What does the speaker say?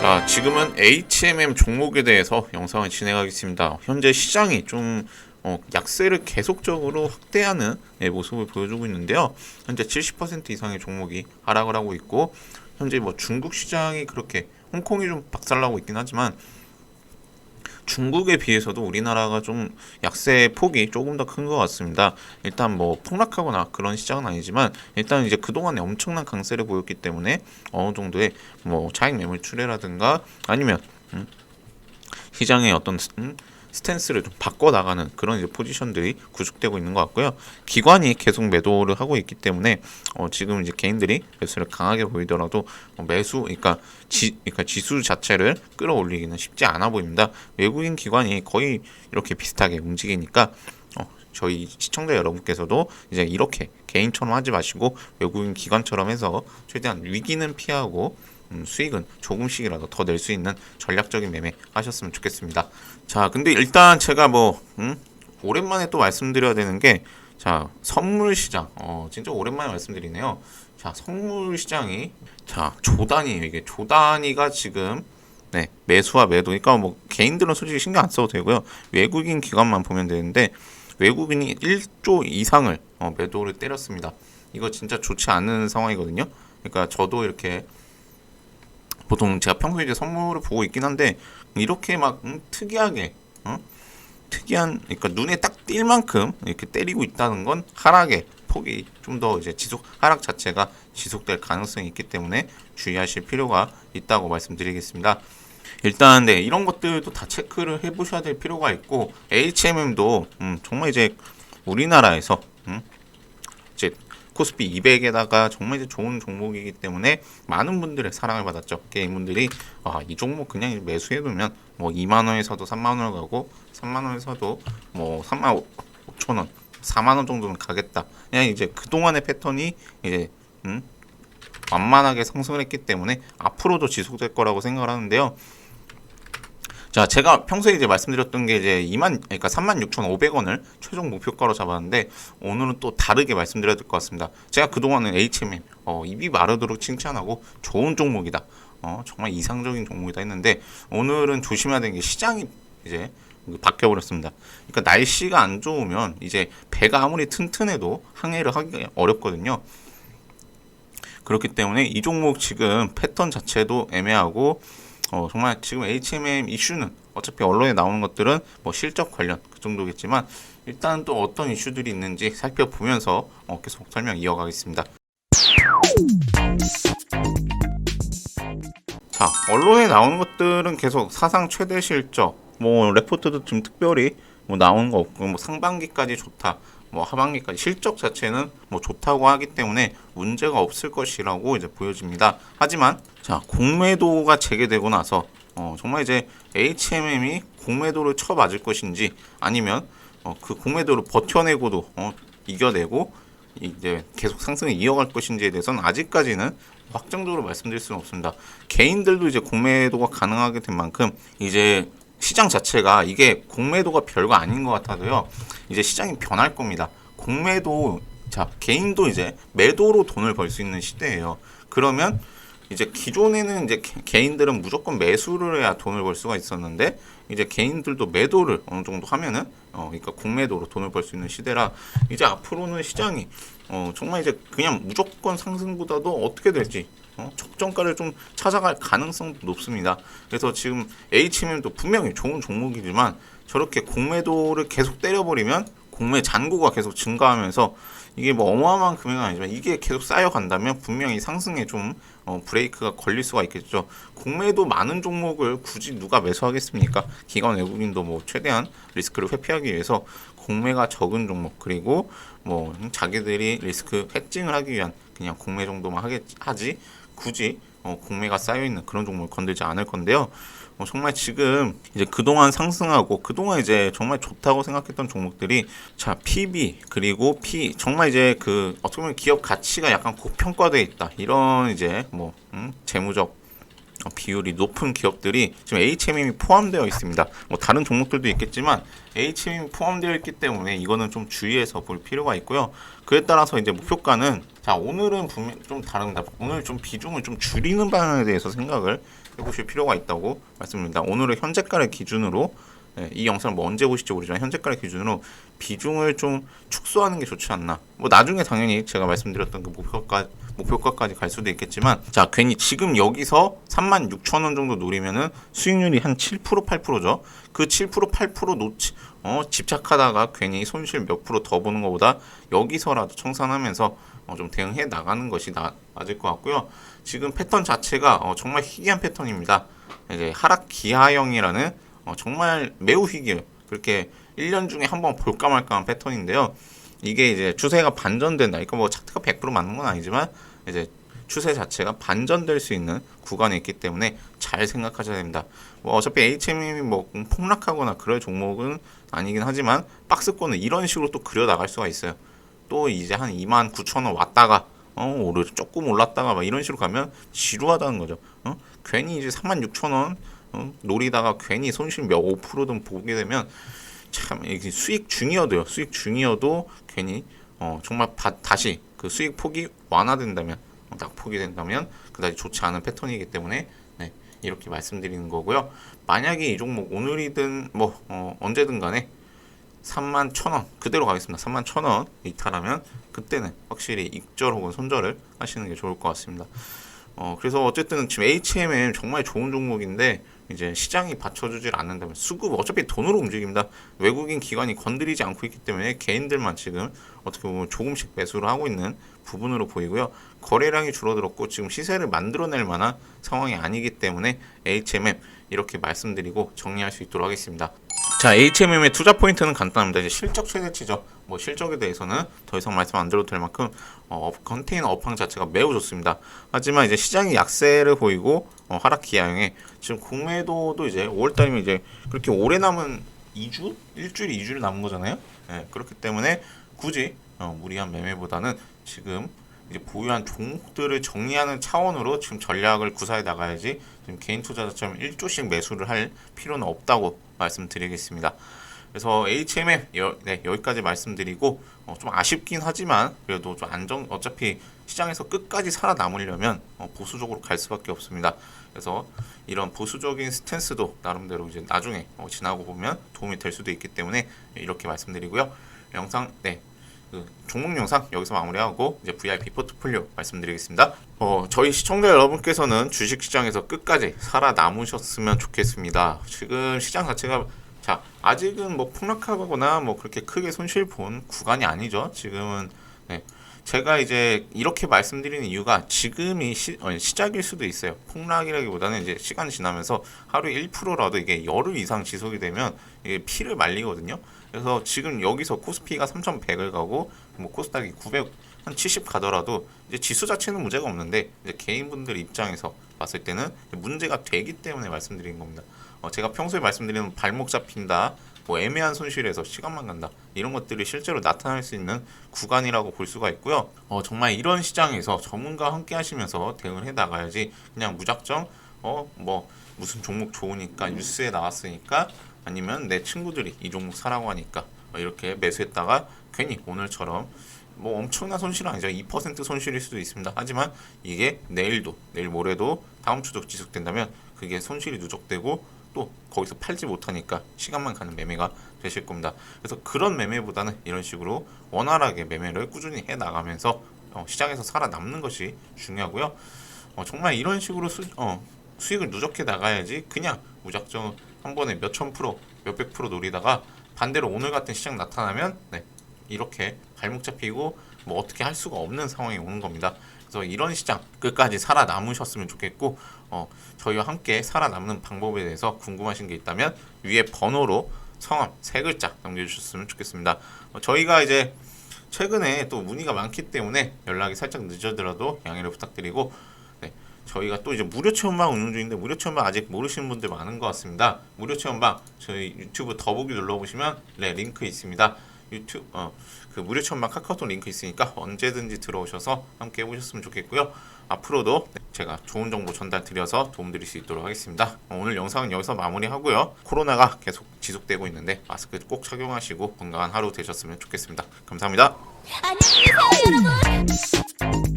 자, 지금은 HMM 종목에 대해서 영상을 진행하겠습니다. 현재 시장이 좀 어, 약세를 계속적으로 확대하는 예, 모습을 보여주고 있는데요. 현재 70% 이상의 종목이 하락을 하고 있고 현재 뭐 중국 시장이 그렇게 홍콩이 좀 박살나고 있긴 하지만 중국에 비해서도 우리나라가 좀 약세 폭이 조금 더 큰 것 같습니다. 일단 뭐 폭락하거나 그런 시장은 아니지만 일단 이제 그동안에 엄청난 강세를 보였기 때문에 어느 정도의 뭐 차익 매물 출회라든가 아니면 음, 시장의 어떤 스- 음, 스탠스를 좀 바꿔 나가는 그런 이제 포지션들이 구축되고 있는 것 같고요. 기관이 계속 매도를 하고 있기 때문에 어, 지금 이제 개인들이 매수를 강하게 보이더라도 어, 매수, 그러니까 지, 그러니까 지수 자체를 끌어올리기는 쉽지 않아 보입니다. 외국인 기관이 거의 이렇게 비슷하게 움직이니까 어, 저희 시청자 여러분께서도 이제 이렇게 개인처럼 하지 마시고 외국인 기관처럼 해서 최대한 위기는 피하고 음, 수익은 조금씩이라도 더 낼 수 있는 전략적인 매매 하셨으면 좋겠습니다. 자, 근데 일단 제가 뭐 음, 오랜만에 또 말씀드려야 되는 게 자, 선물 시장. 어, 진짜 오랜만에 말씀드리네요. 자, 선물 시장이 자, 조단위에요. 이게 조단위가 지금 네, 매수와 매도. 그러니까 뭐 개인들은 솔직히 신경 안 써도 되고요. 외국인 기관만 보면 되는데 외국인이 1조 이상을 어, 매도를 때렸습니다. 이거 진짜 좋지 않은 상황이거든요. 그러니까 저도 이렇게 보통 제가 평소에 이제 선물을 보고 있긴 한데 이렇게 막 음, 특이하게 어? 특이한 그러니까 눈에 딱 띌 만큼 이렇게 때리고 있다는 건 하락의 폭이 좀 더 이제 지속 하락 자체가 지속될 가능성이 있기 때문에 주의하실 필요가 있다고 말씀드리겠습니다. 일단 네 이런 것들도 다 체크를 해보셔야 될 필요가 있고 HMM도 음, 정말 이제 우리나라에서 음, 이제 코스피 200에다가 정말 이제 좋은 종목이기 때문에 많은 분들의 사랑을 받았죠. 게임분들이 아, 이 종목 그냥 매수해 두면 뭐 2만 원에서도 3만 원을 가고 3만 원에서도 뭐 3만 5천 원, 4만 원 정도는 가겠다. 그냥 이제 그동안의 패턴이 이제 음, 완만하게 상승을 했기 때문에 앞으로도 지속될 거라고 생각을 하는데요. 자, 제가 평소에 이제 말씀드렸던 게 이제 2만, 그러니까 36,500원을 최종 목표가로 잡았는데 오늘은 또 다르게 말씀드려야 될 것 같습니다. 제가 그동안은 HMM, 어, 입이 마르도록 칭찬하고 좋은 종목이다. 어, 정말 이상적인 종목이다 했는데 오늘은 조심해야 되는 게 시장이 이제 바뀌어버렸습니다. 그러니까 날씨가 안 좋으면 이제 배가 아무리 튼튼해도 항해를 하기 어렵거든요. 그렇기 때문에 이 종목 지금 패턴 자체도 애매하고 어, 정말 지금 HMM 이슈는 어차피 언론에 나오는 것들은 뭐 실적 관련 그 정도겠지만 일단 또 어떤 이슈들이 있는지 살펴보면서 어, 계속 설명 이어가겠습니다. 자, 언론에 나오는 것들은 계속 사상 최대 실적, 뭐 레포트도 좀 특별히 뭐 나오는 거 없고 뭐 상반기까지 좋다. 뭐 하반기까지 실적 자체는 뭐 좋다고 하기 때문에 문제가 없을 것이라고 이제 보여집니다. 하지만 자 공매도가 재개되고 나서 어, 정말 이제 HMM이 공매도를 쳐 맞을 것인지 아니면 어, 그 공매도를 버텨내고도 어, 이겨내고 이제 계속 상승을 이어갈 것인지에 대해서는 아직까지는 확정적으로 말씀드릴 수는 없습니다. 개인들도 이제 공매도가 가능하게 된 만큼 이제 시장 자체가 이게 공매도가 별거 아닌 것 같아도요. 이제 시장이 변할 겁니다. 공매도 자 개인도 이제 매도로 돈을 벌 수 있는 시대예요. 그러면 이제 기존에는 이제 개- 개인들은 무조건 매수를 해야 돈을 벌 수가 있었는데 이제 개인들도 매도를 어느 정도 하면은 어 그러니까 공매도로 돈을 벌 수 있는 시대라 이제 앞으로는 시장이 어 정말 이제 그냥 무조건 상승보다도 어떻게 될지 어, 적정가를 좀 찾아갈 가능성도 높습니다. 그래서 지금 HMM도 분명히 좋은 종목이지만 저렇게 공매도를 계속 때려버리면 공매 잔고가 계속 증가하면서 이게 뭐 어마어마한 금액은 아니지만 이게 계속 쌓여간다면 분명히 상승에 좀 어, 브레이크가 걸릴 수가 있겠죠. 공매도 많은 종목을 굳이 누가 매수하겠습니까? 기관 외국인도 뭐 최대한 리스크를 회피하기 위해서 공매가 적은 종목 그리고 뭐 자기들이 리스크 해칭을 하기 위한 그냥 공매 정도만 하겠, 하지 굳이 어, 공매가 쌓여 있는 그런 종목을 건들지 않을 건데요. 어, 정말 지금 이제 그동안 상승하고 그동안 이제 정말 좋다고 생각했던 종목들이 자 PB 그리고 P 정말 이제 그 어떻게 보면 기업 가치가 약간 고평가돼 있다 이런 이제 뭐 음, 재무적 어, 비율이 높은 기업들이 지금 HMM이 포함되어 있습니다. 뭐 다른 종목들도 있겠지만 HMM이 포함되어 있기 때문에 이거는 좀 주의해서 볼 필요가 있고요. 그에 따라서 이제 목표가는 자 오늘은 분명 좀 다릅니다. 오늘 좀 비중을 좀 줄이는 방향에 대해서 생각을 해보실 필요가 있다고 말씀드립니다. 오늘은 현재가를 기준으로 네, 이 영상을 뭐 언제 보실지 모르지만 현재가를 기준으로 비중을 좀 축소하는 게 좋지 않나. 뭐 나중에 당연히 제가 말씀드렸던 그 목표가 목표가까지 갈 수도 있겠지만 자 괜히 지금 여기서 3만 6천 원 정도 노리면은 수익률이 한 7% 8%죠. 그 7% 8% 놓치 어 집착하다가 괜히 손실 몇 프로 더 보는 것보다 여기서라도 청산하면서 어, 좀 대응해 나가는 것이 나, 맞을 것 같고요. 지금 패턴 자체가 어, 정말 희귀한 패턴입니다. 이제 하락 기하형이라는 어, 정말 매우 희귀해요. 그렇게 1년 중에 한 번 볼까 말까한 패턴인데요. 이게 이제 추세가 반전된다. 그러니까 뭐 차트가 100% 맞는 건 아니지만 이제 추세 자체가 반전될 수 있는 구간에 있기 때문에 잘 생각하셔야 됩니다. 뭐 어차피 HM이 뭐 폭락하거나 그럴 종목은 아니긴 하지만 박스권은 이런 식으로 또 그려 나갈 수가 있어요. 또 이제 한 2만 9천 원 왔다가 어 오르 조금 올랐다가 막 이런 식으로 가면 지루하다는 거죠. 어 괜히 이제 3만 6천 원 어? 노리다가 괜히 손실 몇 5%든 보게 되면 참 수익 중이어도요. 수익 중이어도 괜히 어 정말 바, 다시 그 수익 폭이 완화된다면 어, 낙폭이 된다면 그다지 좋지 않은 패턴이기 때문에 네, 이렇게 말씀드리는 거고요. 만약에 이 종목 오늘이든 뭐 어, 언제든 간에 3만 1,000원 그대로 가겠습니다. 3만 1,000원 이탈하면 그때는 확실히 익절 혹은 손절을 하시는 게 좋을 것 같습니다. 어, 그래서 어쨌든 지금 HMM 정말 좋은 종목인데 이제 시장이 받쳐주질 않는다면 수급 어차피 돈으로 움직입니다. 외국인 기관이 건드리지 않고 있기 때문에 개인들만 지금 어떻게 보면 조금씩 매수를 하고 있는 부분으로 보이고요. 거래량이 줄어들었고 지금 시세를 만들어낼 만한 상황이 아니기 때문에 HMM 이렇게 말씀드리고 정리할 수 있도록 하겠습니다. 자, HMM의 투자 포인트는 간단합니다. 이제 실적 최대치죠. 뭐 실적에 대해서는 더 이상 말씀 안 드려도 될 만큼 어, 컨테이너 업황 자체가 매우 좋습니다. 하지만 이제 시장이 약세를 보이고 어, 하락 기하형에 지금 공매도도 이제 5월달이면 이제 그렇게 오래 남은 2주, 일주일, 2주를 남은 거잖아요. 예, 그렇기 때문에 굳이 어, 무리한 매매보다는 지금 보유한 종목들을 정리하는 차원으로 지금 전략을 구사해 나가야지 지금 개인 투자자처럼 1조씩 매수를 할 필요는 없다고 말씀드리겠습니다. 그래서 HMM 여, 네, 여기까지 말씀드리고 어, 좀 아쉽긴 하지만 그래도 좀 안정 어차피 시장에서 끝까지 살아남으려면 어, 보수적으로 갈 수밖에 없습니다. 그래서 이런 보수적인 스탠스도 나름대로 이제 나중에 어, 지나고 보면 도움이 될 수도 있기 때문에 이렇게 말씀드리고요. 영상 네. 그 종목 영상 여기서 마무리하고 이제 VIP 포트폴리오 말씀드리겠습니다. 어, 저희 시청자 여러분께서는 주식 시장에서 끝까지 살아남으셨으면 좋겠습니다. 지금 시장 자체가 자 아직은 뭐 폭락하거나 뭐 그렇게 크게 손실 본 구간이 아니죠. 지금은 네. 제가 이제 이렇게 말씀드리는 이유가 지금이 시, 어, 시작일 수도 있어요. 폭락이라기보다는 이제 시간이 지나면서 하루에 1%라도 이게 열흘 이상 지속이 되면 이게 피를 말리거든요. 그래서 지금 여기서 코스피가 3,100을 가고 뭐 코스닥이 900, 한 70 가더라도 이제 지수 자체는 문제가 없는데 이제 개인분들 입장에서 봤을 때는 문제가 되기 때문에 말씀드리는 겁니다. 어, 제가 평소에 말씀드리는 발목 잡힌다, 뭐 애매한 손실에서 시간만 간다 이런 것들이 실제로 나타날 수 있는 구간이라고 볼 수가 있고요. 어, 정말 이런 시장에서 전문가와 함께 하시면서 대응을 해 나가야지 그냥 무작정 어 뭐 무슨 종목 좋으니까 뉴스에 나왔으니까 아니면 내 친구들이 이 종목 사라고 하니까 이렇게 매수했다가 괜히 오늘처럼 뭐 엄청난 손실은 아니죠. 2% 손실일 수도 있습니다. 하지만 이게 내일도 내일 모레도 다음 주도 지속된다면 그게 손실이 누적되고 또 거기서 팔지 못하니까 시간만 가는 매매가 되실 겁니다. 그래서 그런 매매보다는 이런 식으로 원활하게 매매를 꾸준히 해 나가면서 어, 시장에서 살아남는 것이 중요하고요. 어, 정말 이런 식으로 수, 어, 수익을 누적해 나가야지 그냥 무작정 한 번에 몇천 프로, 몇백 프로 노리다가 반대로 오늘 같은 시장 나타나면 네, 이렇게 발목 잡히고 뭐 어떻게 할 수가 없는 상황이 오는 겁니다. 그래서 이런 시장 끝까지 살아남으셨으면 좋겠고 어, 저희와 함께 살아남는 방법에 대해서 궁금하신 게 있다면 위에 번호로 성함 세 글자 남겨주셨으면 좋겠습니다. 어, 저희가 이제 최근에 또 문의가 많기 때문에 연락이 살짝 늦어더라도 양해를 부탁드리고 네, 저희가 또 이제 무료 체험방 운영 중인데 무료 체험방 아직 모르시는 분들 많은 것 같습니다. 무료 체험방 저희 유튜브 더보기 눌러보시면 네 링크 있습니다. 유튜브 어, 그 무료 체험방 카카오톡 링크 있으니까 언제든지 들어오셔서 함께 해보셨으면 좋겠고요. 앞으로도 제가 좋은 정보 전달 드려서 도움드릴 수 있도록 하겠습니다. 어, 오늘 영상은 여기서 마무리하고요. 코로나가 계속 지속되고 있는데 마스크 꼭 착용하시고 건강한 하루 되셨으면 좋겠습니다. 감사합니다. 안녕히 계세요, 여러분.